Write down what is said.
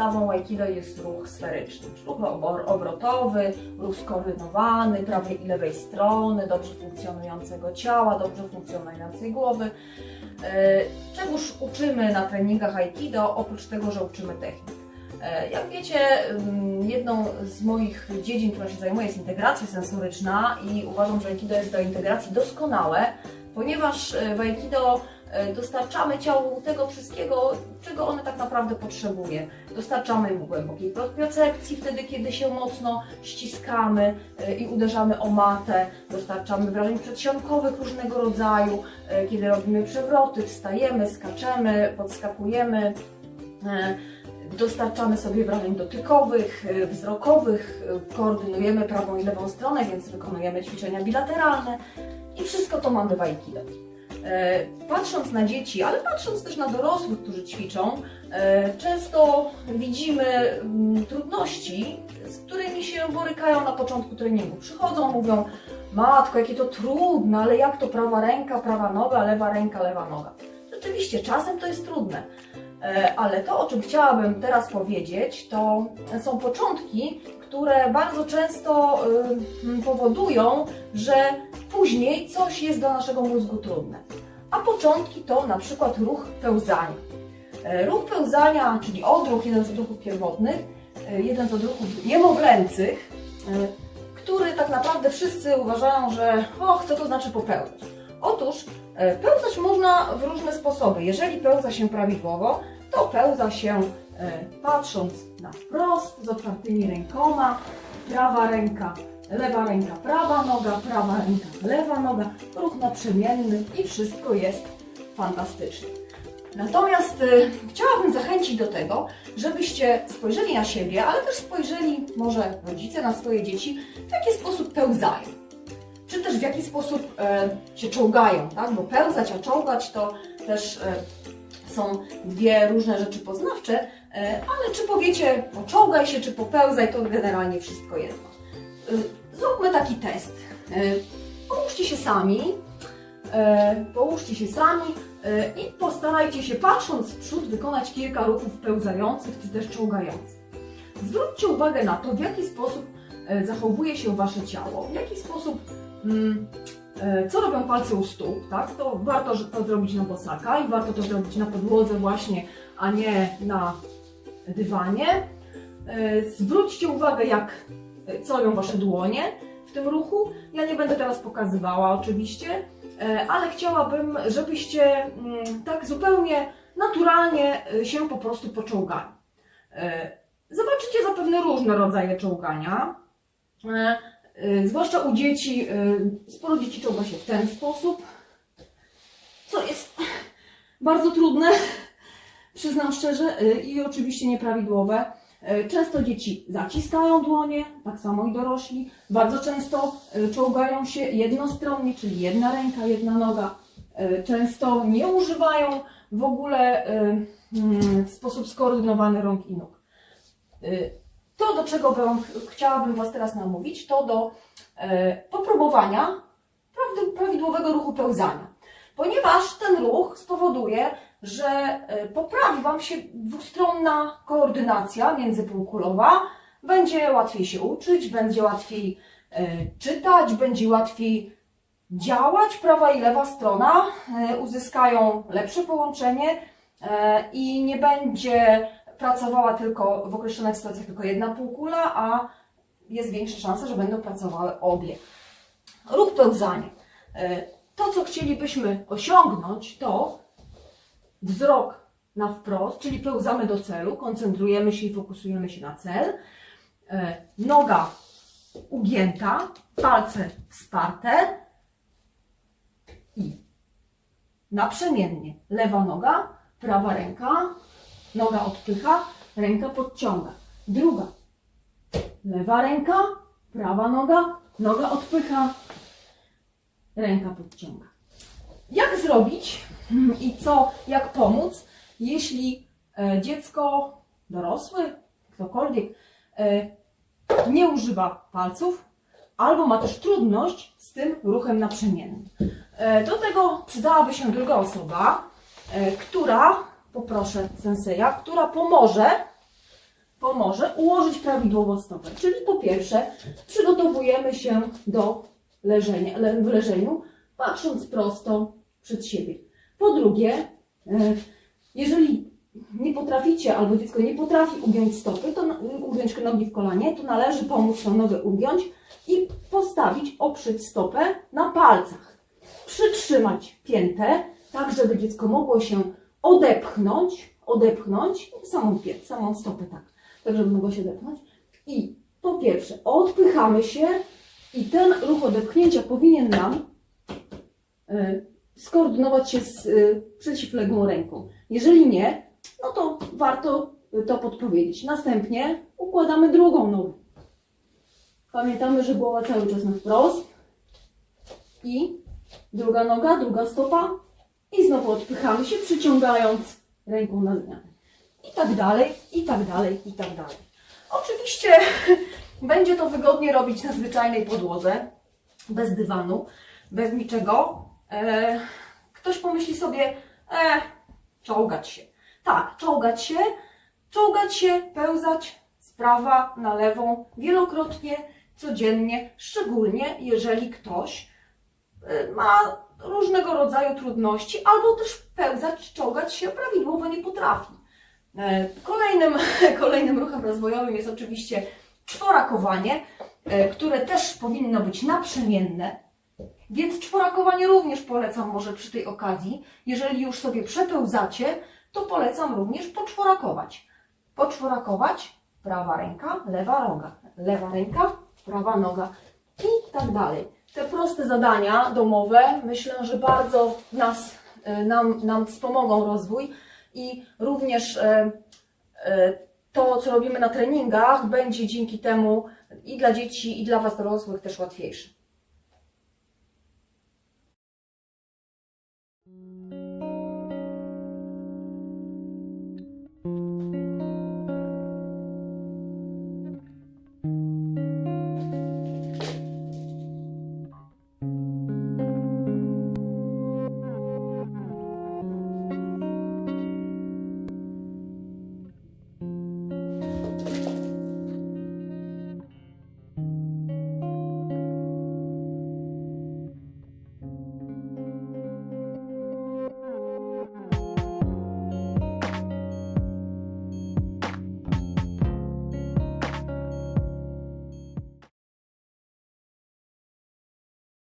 podstawą Aikido jest ruch sferyczny. Ruch obrotowy, ruch skoordynowany prawej i lewej strony, dobrze funkcjonującego ciała, dobrze funkcjonującej głowy. E, Czegoż uczymy na treningach Aikido, oprócz tego, że uczymy technik. E, Jak wiecie, jedną z moich dziedzin, która się zajmuje, jest integracja sensoryczna i uważam, że Aikido jest do integracji doskonałe, ponieważ e, w Aikido dostarczamy ciału tego wszystkiego, czego one tak naprawdę potrzebuje. Dostarczamy mu głębokiej propriocepcji wtedy, kiedy się mocno ściskamy e, i uderzamy o matę. Dostarczamy wrażeń przedsionkowych różnego rodzaju, e, kiedy robimy przewroty, wstajemy, skaczemy, podskakujemy. E, Dostarczamy sobie wrażeń dotykowych, e, wzrokowych, e, koordynujemy prawą i lewą stronę, więc wykonujemy ćwiczenia bilateralne i wszystko to mamy w Aikido. E, Patrząc na dzieci, ale patrząc też na dorosłych, którzy ćwiczą, e, często widzimy mm, trudności, z którymi się borykają na początku treningu. Przychodzą, mówią, matko, jakie to trudne, ale jak to prawa ręka, prawa noga, lewa ręka, lewa noga. Rzeczywiście, czasem to jest trudne. E, Ale to, o czym chciałabym teraz powiedzieć, to są początki, które bardzo często y, powodują, że później coś jest dla naszego mózgu trudne. A początki to na przykład ruch pełzania. E, Ruch pełzania, czyli odruch, jeden z odruchów pierwotnych, e, jeden z odruchów niemowlęcych, e, który tak naprawdę wszyscy uważają, że och, co to znaczy popełnić. Otóż pełzać można w różne sposoby. Jeżeli pełza się prawidłowo, to pełza się patrząc na wprost, z otwartymi rękoma, prawa ręka, lewa ręka, prawa noga, prawa ręka, lewa noga, ruch naprzemienny i wszystko jest fantastycznie. Natomiast y, chciałabym zachęcić do tego, żebyście spojrzeli na siebie, ale też spojrzeli może rodzice na swoje dzieci, w jaki sposób pełzają. Czy też w jaki sposób e, się czołgają, tak? Bo pełzać, a czołgać to też e, są dwie różne rzeczy poznawcze, e, ale czy powiecie poczołgaj się, czy popełzaj, to generalnie wszystko jedno. Zróbmy taki test. E, Połóżcie się sami, e, połóżcie się sami e, i postarajcie się patrząc w przód wykonać kilka ruchów pełzających, czy też czołgających. Zwróćcie uwagę na to, w jaki sposób zachowuje się Wasze ciało, w jaki sposób mm, co robią palce u stóp, tak? To warto to zrobić na bosaka i warto to zrobić na podłodze właśnie, a nie na dywanie. Zwróćcie uwagę, jak co robią Wasze dłonie w tym ruchu. Ja nie będę teraz pokazywała oczywiście, e, ale chciałabym, żebyście mm, tak zupełnie naturalnie e, się po prostu poczołgali. E, Zobaczycie zapewne różne rodzaje czołgania. E, e, Zwłaszcza u dzieci, e, sporo dzieci czołga się w ten sposób, co jest bardzo trudne, przyznam szczerze, e, i oczywiście nieprawidłowe. E, Często dzieci zaciskają dłonie, tak samo i dorośli. Bardzo często e, czołgają się jednostronnie, czyli jedna ręka, jedna noga. E, Często nie używają w ogóle mm, w sposób skoordynowany rąk i nóg. To, do czego bym, chciałabym Was teraz namówić, to do popróbowania prawdy- prawidłowego ruchu pełzania. Ponieważ ten ruch spowoduje, że e, poprawi Wam się dwustronna koordynacja międzypółkulowa, będzie łatwiej się uczyć, będzie łatwiej e, czytać, będzie łatwiej działać. Prawa i lewa strona e, uzyskają lepsze połączenie i nie będzie pracowała tylko w określonych sytuacjach tylko jedna półkula, a jest większa szansa, że będą pracowały obie. Ruch pełzania. E, To, co chcielibyśmy osiągnąć, to wzrok na wprost, czyli pełzamy do celu, koncentrujemy się i fokusujemy się na cel. E, Noga ugięta, palce wsparte i naprzemiennie lewa noga, prawa ręka, noga odpycha, ręka podciąga. Druga, lewa ręka, prawa noga, noga odpycha, ręka podciąga. Jak zrobić i co, jak pomóc, jeśli e, dziecko, dorosły, ktokolwiek, e, nie używa palców, albo ma też trudność z tym ruchem naprzemiennym. E, Do tego przydałaby się druga osoba, która poproszę senseja, która pomoże, pomoże ułożyć prawidłowo stopę. Czyli po pierwsze przygotowujemy się do leżenia, le, w leżeniu, patrząc prosto przed siebie. Po drugie, e, jeżeli nie potraficie albo dziecko nie potrafi ugiąć stopy, to ugiąć nogi w kolanie, to należy pomóc tą nogę ugiąć i postawić, oprzeć stopę na palcach. Przytrzymać piętę, tak żeby dziecko mogło się odepchnąć, odepchnąć samą, pię- samą stopę, tak, tak żeby mogło się odepchnąć. I po pierwsze, odpychamy się i ten ruch odepchnięcia powinien nam y, skoordynować się z y, przeciwległą ręką. Jeżeli nie, no to warto y, to podpowiedzieć. Następnie układamy drugą nogę. Pamiętamy, że głowa cały czas na wprost i druga noga, druga stopa i znowu odpychamy się, przyciągając ręką na zmianę. I tak dalej, i tak dalej, i tak dalej. Oczywiście będzie to wygodnie robić na zwyczajnej podłodze, bez dywanu, bez niczego. E, ktoś pomyśli sobie, e, czołgać się. Tak, czołgać się, czołgać się, pełzać z prawa na lewą wielokrotnie, codziennie, szczególnie jeżeli ktoś e, ma różnego rodzaju trudności, albo też pełzać, czołgać się prawidłowo nie potrafi. E, Kolejnym, kolejnym ruchem rozwojowym jest oczywiście czworakowanie, e, które też powinno być naprzemienne. Więc czworakowanie również polecam może przy tej okazji. Jeżeli już sobie przepełzacie, to polecam również poczworakować. Poczworakować, prawa ręka, lewa noga, lewa ręka, prawa noga i tak dalej. Te proste zadania domowe myślę, że bardzo nas, e, nam, nam wspomogą rozwój i również e, e, to, co robimy na treningach, będzie dzięki temu i dla dzieci, i dla Was dorosłych też łatwiejsze. Thank you.